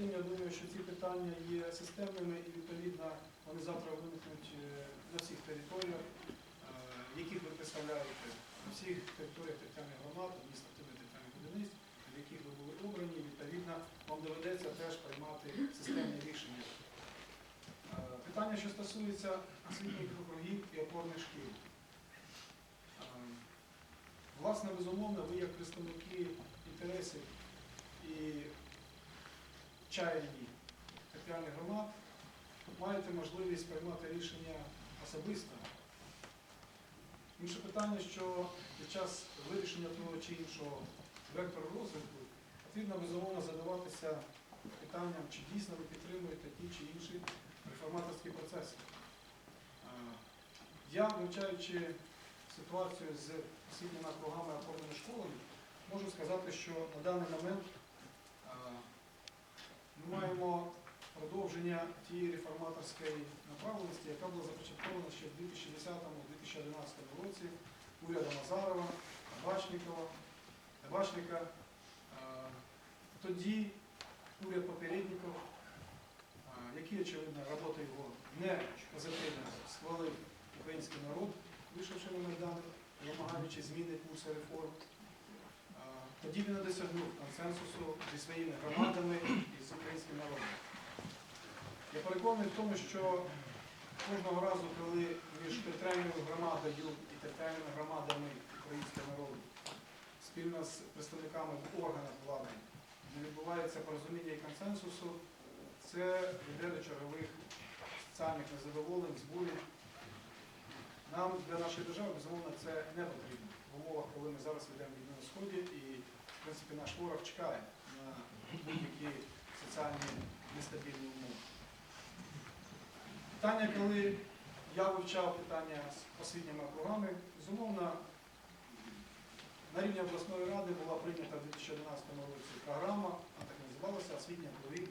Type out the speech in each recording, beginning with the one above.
тим, я думаю, що ці питання є системними і відповідно вони завтра виникнуть е, на всіх територіях, е, яких ви представляєте, на всіх територіях територіальних громад, адміністративних територіальних одиниць, в яких ви були обрані, і, відповідно, вам доведеться теж приймати системні рішення. Е, Питання, що стосується освітніх округів і опорних шкіл. Власне, безумовно, ви як представники інтересів і чаянні територіальних громад маєте можливість приймати рішення особисто. Інше питання, що під час вирішення того чи іншого вектору розвитку потрібно безумовно задаватися питанням, чи дійсно ви підтримуєте ті чи інші реформаторські процеси. Я, вивчаючи ситуацію з освітніми округами опорними школами, можу сказати, що на даний момент ми маємо продовження тієї реформаторської направленості, яка була започаткована ще в 2010-2011 році урядом Азарова, Табачникова, Табачника. Е, Тоді уряд попередників, е, який, очевидно, робота його не позитивно схвалив український народ, вийшовши на Майдан, вимагаючи зміни курсу реформ. Тоді він досягнув консенсусу зі своїми громадами і з українським народом. Я переконаний в тому, що кожного разу, коли між територіальною громадою і територіальними громадами українського народу спільно з представниками в органах влади не відбувається порозуміння і консенсусу, це веде до чергових соціальних незадоволень, збурень. Нам для нашої держави, безумовно, це не потрібно в умовах, коли ми зараз ведемо війну на Сході принципі, наш ворог чекає на будь-які соціальні нестабільні умови. Питання, коли я вивчав питання з освітніми округами, безумовно, на рівні обласної ради була прийнята в 2011 році програма, вона так називалася освітня округи.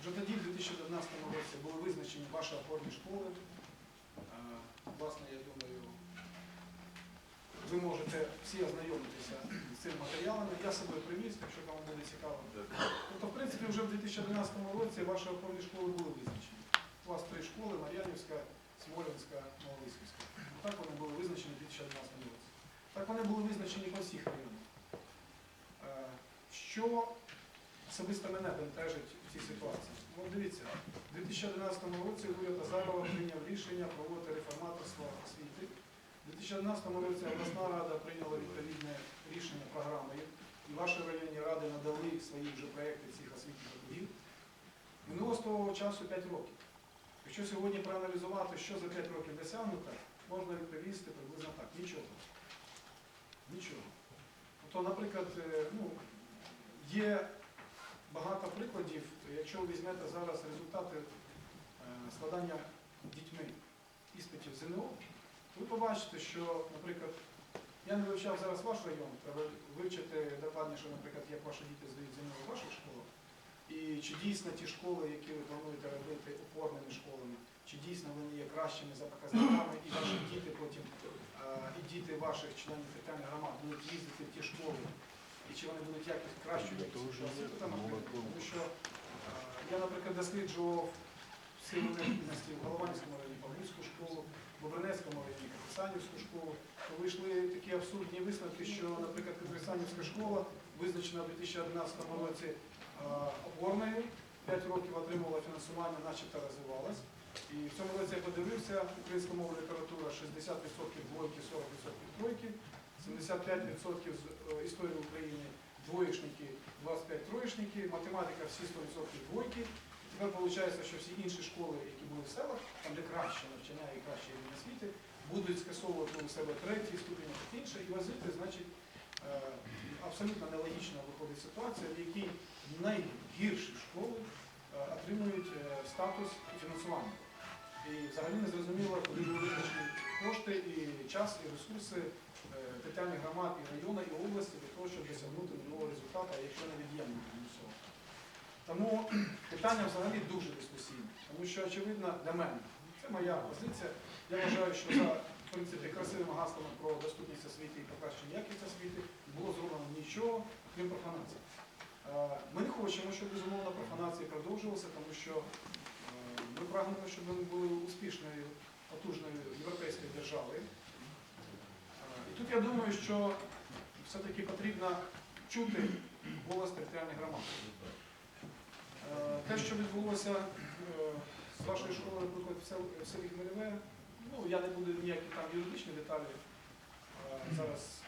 Вже тоді, в 2011 році, були визначені ваші опорні школи. Е, Власне, я думаю, ви можете всі ознайомитися з цими матеріалами. Я себе привіз, якщо вам буде цікаво. Тобто, в принципі, вже в 2011 році ваші опорні школи були визначені. У вас три школи Мар'янівська, Смолінська, Новолиськівська. Так вони були визначені в 2011 році. Так вони були визначені по всіх районах. Е, Що особисто мене бентежить в цій ситуації? Ну, дивіться, у 2011 році уряд Азарова прийняв рішення проводити освіти. У 2011 році обласна рада прийняла відповідне рішення програмою, і ваші районні ради надали свої вже проекти цих освітніх округів. Минуло з того часу 5 років. Якщо сьогодні проаналізувати, що за 5 років досягнуто, можна відповісти приблизно так. Нічого. Нічого. Тобто, наприклад, е, ну, є багато прикладів, якщо ви візьмете зараз результати е, складання дітьми іспитів ЗНО, ви побачите, що, наприклад, я не вивчав зараз ваш район, треба вивчити докладніше, наприклад, як ваші діти здають ЗНО в ваших школах. І чи дійсно ті школи, які ви плануєте робити опорними школами, чи дійсно вони є кращими за показниками, і ваші діти потім, і діти ваших членів територіальних громад будуть їздити в ті школи, і чи вони будуть якось кращою. Тому що я, наприклад, досліджував всі необхідності в Голованівському районі Павлівську школу, в Бобринецькому районі школу, то вийшли такі абсурдні висновки, що, наприклад, Капісанівська школа визначена в 2011 році опорною, 5 років отримувала фінансування, начебто розвивалась. І в цьому році я подивився, українська мова література 60% двойки, 40% тройки, 75% з е, історії України двоєчники, 25 троєчники, математика всі 100% двойки. І тепер виходить, що всі інші школи, які були в селах, там де краще навчання і краще рівень освіти, будуть скасовувати у себе третій ступінь і інше, і возити, значить, е, абсолютно нелогічна виходить ситуація, в якій найгірші школи е, отримують е, статус фінансування. І взагалі не зрозуміло, куди були визначені кошти і час, і ресурси територіальних громад і району, і області для того, щоб досягнути нового результату, а якщо не від'ємнути від цього. Тому питання взагалі дуже дискусійне, тому що, очевидно, для мене, це моя позиція. Я вважаю, що за в принципі, красивими гаслами про доступність освіти і покращення якості освіти було зроблено нічого, крім профанації. Е, Ми не хочемо, щоб безумовно профанації продовжувалися, тому що е, ми прагнемо, щоб вони були успішною, потужною європейською державою. Е, І тут я думаю, що все-таки потрібно чути голос територіальних громад. Те, що відбулося з вашої школи, наприклад, в селі Хмельове, ну я не буду ніякі там юридичні деталі зараз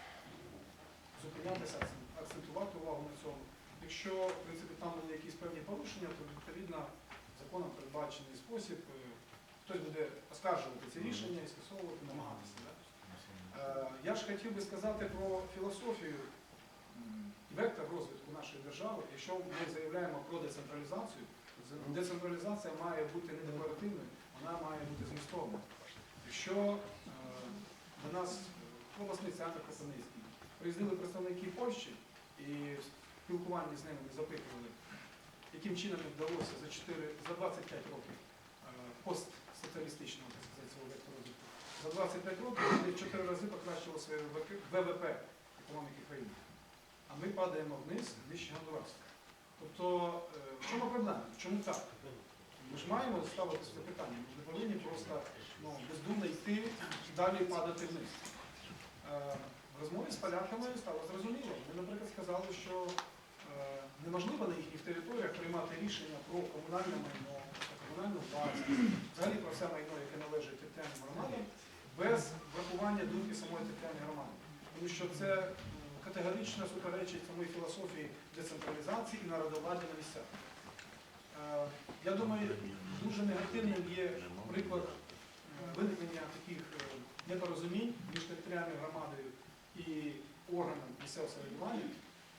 зупинятися, акцентувати увагу на цьому. Якщо в принципі, там були якісь певні порушення, то відповідно законом передбачений спосіб е, хтось буде оскаржувати ці рішення і скасовувати, намагатися. Да? Е, Я ж хотів би сказати про філософію вектор розвитку нашої держави. Якщо ми заявляємо про децентралізацію, децентралізація має бути не декларативною, вона має бути змістовною. Якщо е, до нас е, в обласний центр Кропивницький приїздили представники Польщі і в спілкуванні з ними запитували, яким чином вдалося за 4, за 25 років е, постсоціалістичного цього розвитку. За 25 років вони в 4 рази покращили своє ВВП економіки країни. А ми падаємо вниз нижче Гондурасу. Тобто, е, в чому проблема? Чому так? Ми ж маємо ставити це питання. Ми не повинні просто ну, бездумно йти і далі падати вниз. Е, В розмові з поляками стало зрозуміло. Вони, наприклад, сказали, що е, неможливо на їхніх територіях приймати рішення про комунальне майно, про комунальну власність, взагалі про все майно, яке належить територіальним громадам, без врахування думки самої територіальної громади. Тому що це категорично суперечить самої філософії децентралізації і народовладдя на місцях. Е, Я думаю, дуже негативним є приклад е, виникнення таких е, непорозумінь між територіальною громадою і органом місцевого самоврядування,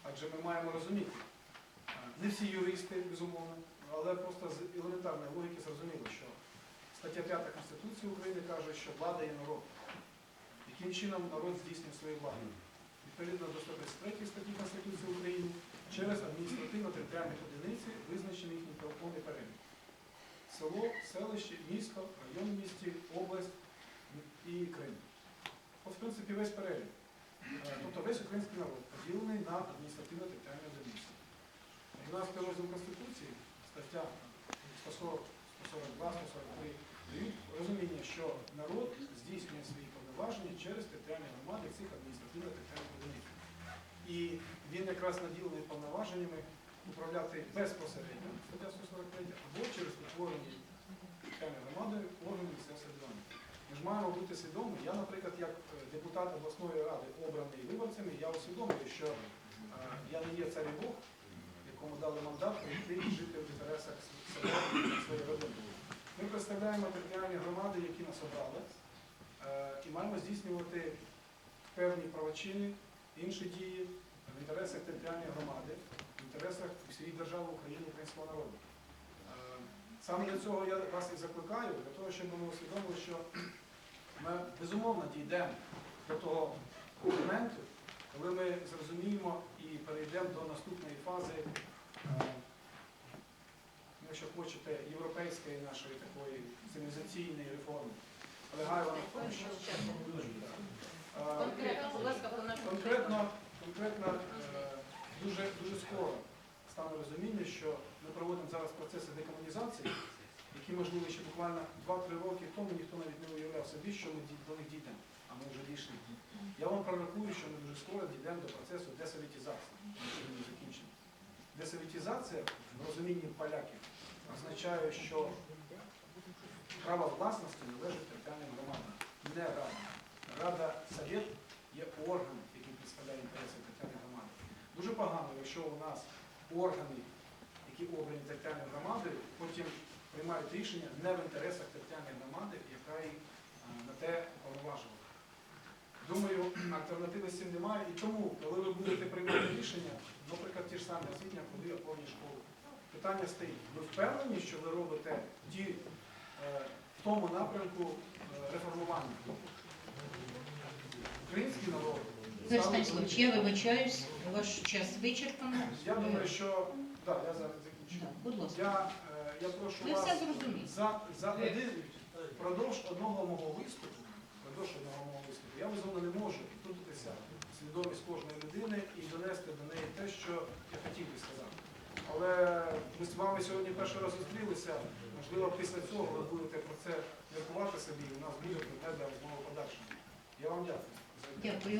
адже ми маємо розуміти, не всі юристи, безумовно, але просто з елементарної логіки зрозуміло, що стаття 5 Конституції України каже, що влада є народ. Яким чином народ здійснює свою владу? Відповідно до 133 статті Конституції України через адміністративно-територіальні одиниці визначений їхній правоповний перелік. Село, селище, місто, район місті, область і Крим. От, в принципі, весь перелік. Е, Тобто весь український народ поділений на адміністративно-територіальні одиниці. 12 розділ Конституції, стаття 140, 142, 143, дають розуміння, що народ здійснює свої повноваження через територіальні громади цих адміністративно-територіальних. І він якраз наділений повноваженнями управляти безпосередньо, стаття 143, або через утворені громадою органи місцевого самоврядування. Ми ж маємо бути свідомі. Я, наприклад, як е, депутат обласної ради, обраний виборцями, я усвідомлюю, що е, я не є царі Бог, якому дали мандат прийти і жити в інтересах своєї родини. Ми представляємо територіальні громади, які нас обрали, е, і маємо здійснювати певні правочини, інші дії в інтересах територіальної громади, в інтересах всієї держави України, українського народу. Е, Саме для цього я вас і закликаю, для того, щоб ми усвідомили, що ми безумовно дійдемо до того моменту, коли ми зрозуміємо і перейдемо до наступної фази, е, якщо хочете, європейської нашої такої цивілізаційної реформи. Полягає вона в тому, що Конкретно, будь ласка, по конкретно, конкретно е, дуже, дуже скоро стане розуміння, що ми проводимо зараз процеси декомунізації, які можливо ще буквально 2-3 роки тому ніхто навіть не уявляв собі, що ми до них дійдемо, а ми вже дійшли. Я вам пророкую, що ми дуже скоро дійдемо до процесу він не закінчений. В розумінні поляків означає, що право власності належить територіальним громадам, не рада. Рада Совет є орган, який представляє інтереси територіальної громади. Дуже погано, якщо у нас органи, які обрані територіальною громадою, потім приймають рішення не в інтересах територіальної громади, яка їх на те уповноважила. Думаю, альтернативи з цим немає. І тому, коли ви будете приймати рішення, наприклад, ті ж самі освітня, ходи опорні школи, питання стоїть. Ви впевнені, що ви робите ті е, в тому напрямку е, реформування? Український народ. Став- я вибачаюсь, ваш час вичерпано. Я думаю, що так, я зараз закінчу. Да, Будь ласка. Я, е, я прошу Ви вас все зрозуміли. за, за один впродовж одного мого виступу, впродовж одного мого виступу, я безумовно не можу втрутитися в свідомість кожної людини і донести до неї те, що я хотів би сказати. Але ми з вами сьогодні перший раз зустрілися. Можливо, після цього ви будете про це міркувати собі, і у нас буде предмет для розмови подальшому. Я вам дякую. Дякую.